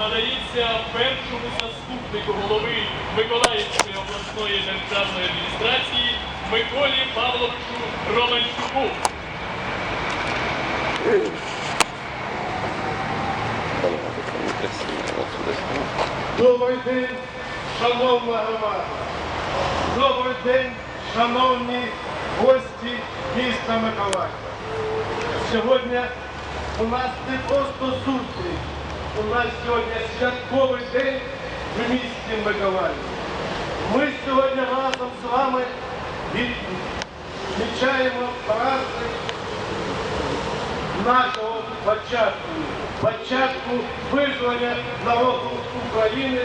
надається першому заступнику голови Миколаївської обласної державної адміністрації Миколі Павловичу Романчуку. Добрий день, шановна громада. Добрий день, шановні гості міста Миколаєва. Сьогодні у нас не просто зустріч у нас сьогодні святковий день в місті Миколаїв. Ми сьогодні разом з вами відмічаємо праздник нашого початку, початку визволення народу України,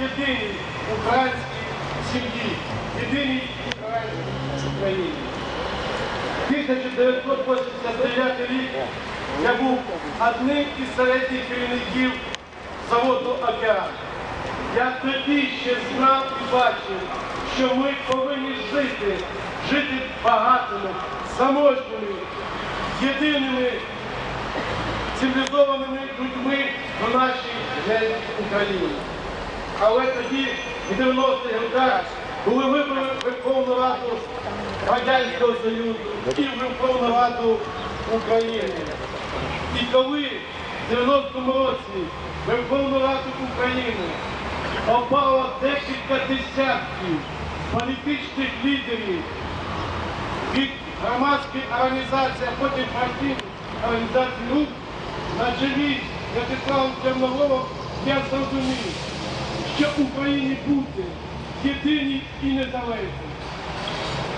єдиній українській сім'ї, єдиній українській Україні. 1989 рік я був одним із середніх керівників заводу «Океан». Я тоді ще знав і бачив, що ми повинні жити, жити багатими, заможними, єдиними цивілізованими людьми в нашій Україні. Але тоді, в 90-х роках, були вибори Верховну Раду Радянського Союзу і Верховну Раду України. І коли в 90-му році Верховну Раду України попало декілька десятків політичних лідерів від громадської організації, а потім партійних організацій рук на чолі В'ячеславом Чорноволом, я зрозумів, що Україні бути єдиній і незалежній.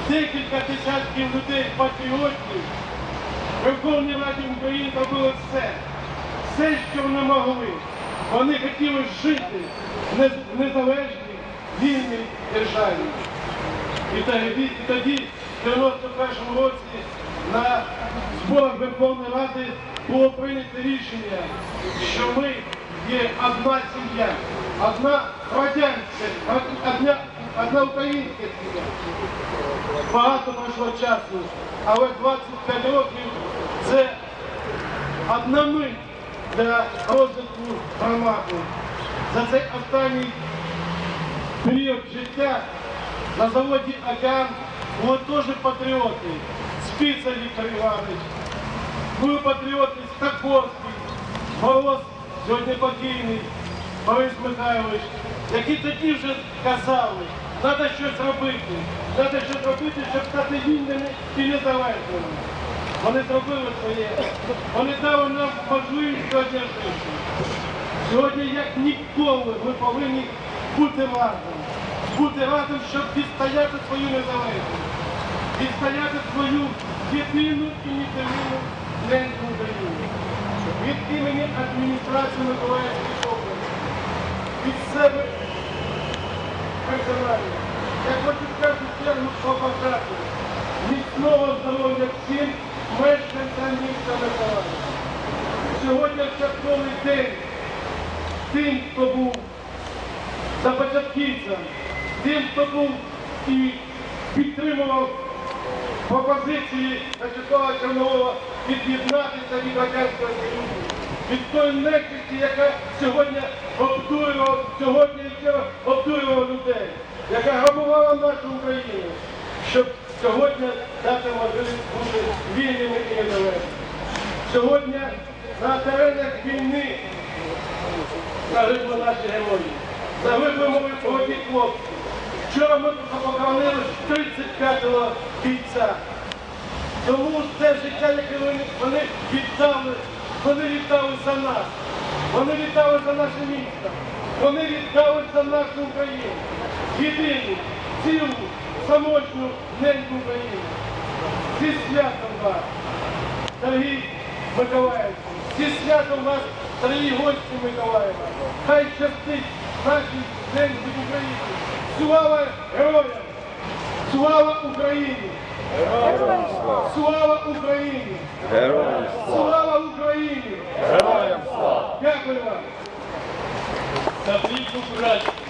Декілька десятків людей, патріотів, Верховній Раді України робили все, все, що вони могли. Вони хотіли жити в незалежній, вільній державі. І тоді, і тоді, в 91-му році, на зборах Верховної Ради було прийнято рішення, що ми є одна сім'я, одна радянська, одна, одна українська сім'я. Багато пройшло часу, але 25 років це одна мить для розвитку громади. За цей останній період життя на заводі «Океан» були теж патріоти. Спіца Віктор Іванович, були патріоти Стаховський, Мороз, сьогодні покійний, Борис Михайлович, які тоді вже казали, треба щось робити, треба щось робити, щоб стати вільними і незалежними. Вони зробили своє, вони дали нам можливість сьогодні жити. Сьогодні, як ніколи, ми повинні бути разом. Бути разом, щоб відстояти свою незалежність, відстояти свою єдину і непомірну неньку Україну. Від імені адміністрації Миколаївської області, від себе персонально. Я хочу першу чергу побажати міцного здоров'я всім мешканцям міста Миколаїв. Сьогодні святковий день. Тим, хто був започатківцем, тим, хто був і підтримував пропозиції Вячеслава Чорнового від'єднатися від Радянського Союзу, від тої нечисті, яка сьогодні обдурювала, сьогодні обдурювала людей, яка грабувала нашу Україну, щоб сьогодні дати можливість бути вільними і незалежними. Сьогодні на теренах війни загибли наші герої. Загибли мої молоді хлопці. Вчора ми похоронили 35-го бійця. Тому те життя, яке вони віддали, вони віддали за нас. Вони віддали за наше місто. Вони віддали за нашу Україну. Єдину, цілу, самотню неньку України. Зі святом вас, дорогі Миколаївці, зі святом вас, дорогі гості Миколаєва. Хай щастить нашій неньці України. Слава героям! Слава Україні! Слава Україні! Героям Слава Україні! Героям слава! Дякую вам! За плідну працю